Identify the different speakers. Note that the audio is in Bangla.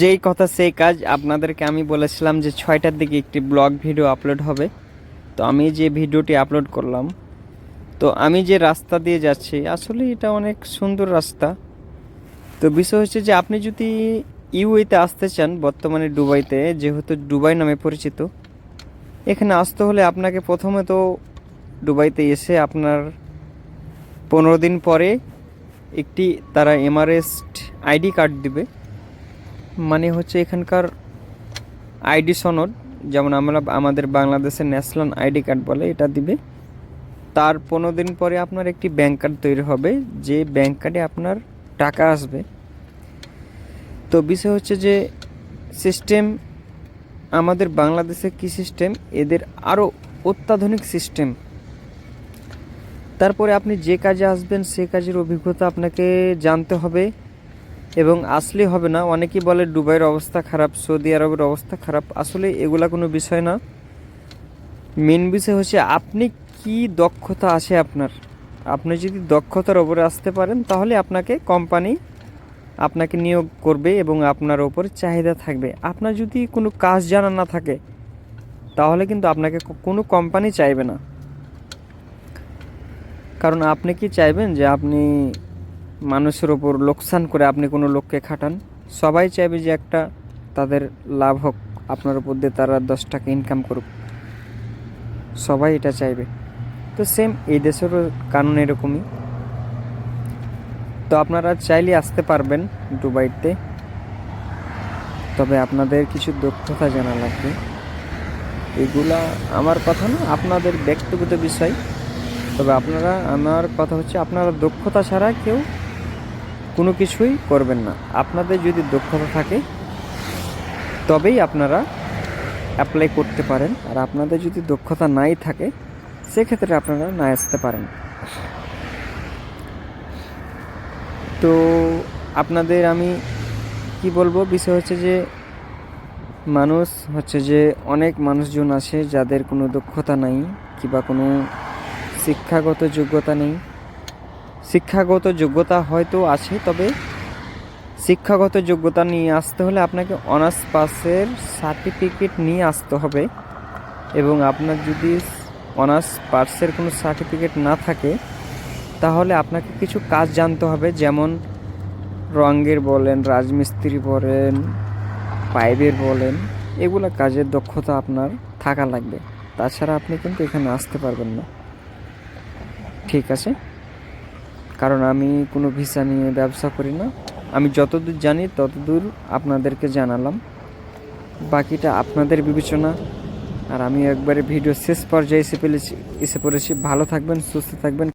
Speaker 1: যেই কথা সেই কাজ আপনাদেরকে আমি বলেছিলাম যে ছয়টার দিকে একটি ব্লগ ভিডিও আপলোড হবে। তো আমি যে ভিডিওটি আপলোড করলাম, তো আমি যে রাস্তা দিয়ে যাচ্ছি, আসলে এটা অনেক সুন্দর রাস্তা। তো বিষয় হচ্ছে যে আপনি যদি ইউএতে আসতে চান, বর্তমানে দুবাইতে, যেহেতু দুবাই নামে পরিচিত, এখানে আসতে হলে আপনাকে প্রথমে তো দুবাইতে এসে আপনার পনেরো দিন পরে একটি তারা এমারেস্ট আইডি কার্ড দিবে। মানে হচ্ছে এখানকার আইডি সনদ, যেমন আমরা আমাদের বাংলাদেশের ন্যাশনাল আইডি কার্ড বলে এটা দিবে। তার পনেরো দিন পরে আপনার একটি ব্যাংক কার্ড তৈরি হবে, যে ব্যাংক কার্ডে আপনার টাকা আসবে। তো বিষয় হচ্ছে যে সিস্টেম আমাদের বাংলাদেশে কি সিস্টেম এদের আরও অত্যাধুনিক সিস্টেম তারপরে আপনি যে কাজে আসবেন, সে কাজের অভিজ্ঞতা আপনাকে জানতে হবে। এবং আসলে হবে না, অনেকেই বলে দুবাইয়ের অবস্থা খারাপ, সৌদি আরবের অবস্থা খারাপ। আসলে এগুলা কোনো বিষয় না। মেন বিষয় হচ্ছে আপনি কি দক্ষতা আছে আপনার? আপনি যদি দক্ষতার ওপরে আসতে পারেন, তাহলে আপনাকে কোম্পানি আপনাকে নিয়োগ করবে এবং আপনার ওপর চাহিদা থাকবে। আপনার যদি কোনো কাজ জানা না থাকে, তাহলে কিন্তু আপনাকে কোনো কোম্পানি চাইবে না। কারণ আপনি কি চাইবেন যে আপনি মানুষের ওপর লোকসান করে আপনি কোনো লোককে খাটান, সবাই চাইবে যে একটা তাদের লাভ হোক, আপনার উপর দিয়ে তারা দশ টাকা ইনকাম করুক। সবাই এটা চাইবে। তো সেম এই দেশেরও কানুন এরকমই। তো আপনারা চাইলে আসতে পারবেন দুবাইতে। তবে আপনাদের কিছু দক্ষতা জানা লাগবে। এগুলা আমার কথা না, আপনাদের ব্যক্তিগত বিষয়। তবে আপনারা, আমার কথা হচ্ছে আপনারা দক্ষতা ছাড়া কেউ কোনো কিছুই করবেন না। আপনাদের যদি দক্ষতা থাকে, তবেই আপনারা অ্যাপ্লাই করতে পারেন। আর আপনাদের যদি দক্ষতা নাই থাকে, সেক্ষেত্রে আপনারা না আসতে পারেন। তো আপনাদের আমি কি বলব, বিষয় হচ্ছে যে, মানুষ হচ্ছে যে, অনেক মানুষজন আছে যাদের কোনো দক্ষতা নাই কিংবা কোনো শিক্ষাগত যোগ্যতা নেই। শিক্ষাগত যোগ্যতা হয়তো আছে, তবে শিক্ষাগত যোগ্যতা নিয়ে আসতে হলে আপনাকে অনার্স পাসের সার্টিফিকেট নিয়ে আসতে হবে। এবং আপনার যদি অনার্স পাসের কোনো সার্টিফিকেট না থাকে, তাহলে আপনাকে কিছু কাজ জানতে হবে, যেমন রঙের বলেন, রাজমিস্ত্রি বলেন, পাইপের বলেন, এগুলা কাজের দক্ষতা আপনার থাকা লাগবে। তাছাড়া আপনি কিন্তু এখানে আসতে পারবেন না। ঠিক আছে? কারণ আমি কোনো ভিসা নিয়ে ব্যবসা করি না। আমি যতদূর জানি ততদূর আপনাদেরকে জানালাম। বাকিটা আপনাদের বিবেচনা। আর আমি একবারে ভিডিও শেষ পর্যায়ে এসে পেলেছি এসে পড়েছি। ভালো থাকবেন, সুস্থ থাকবেন।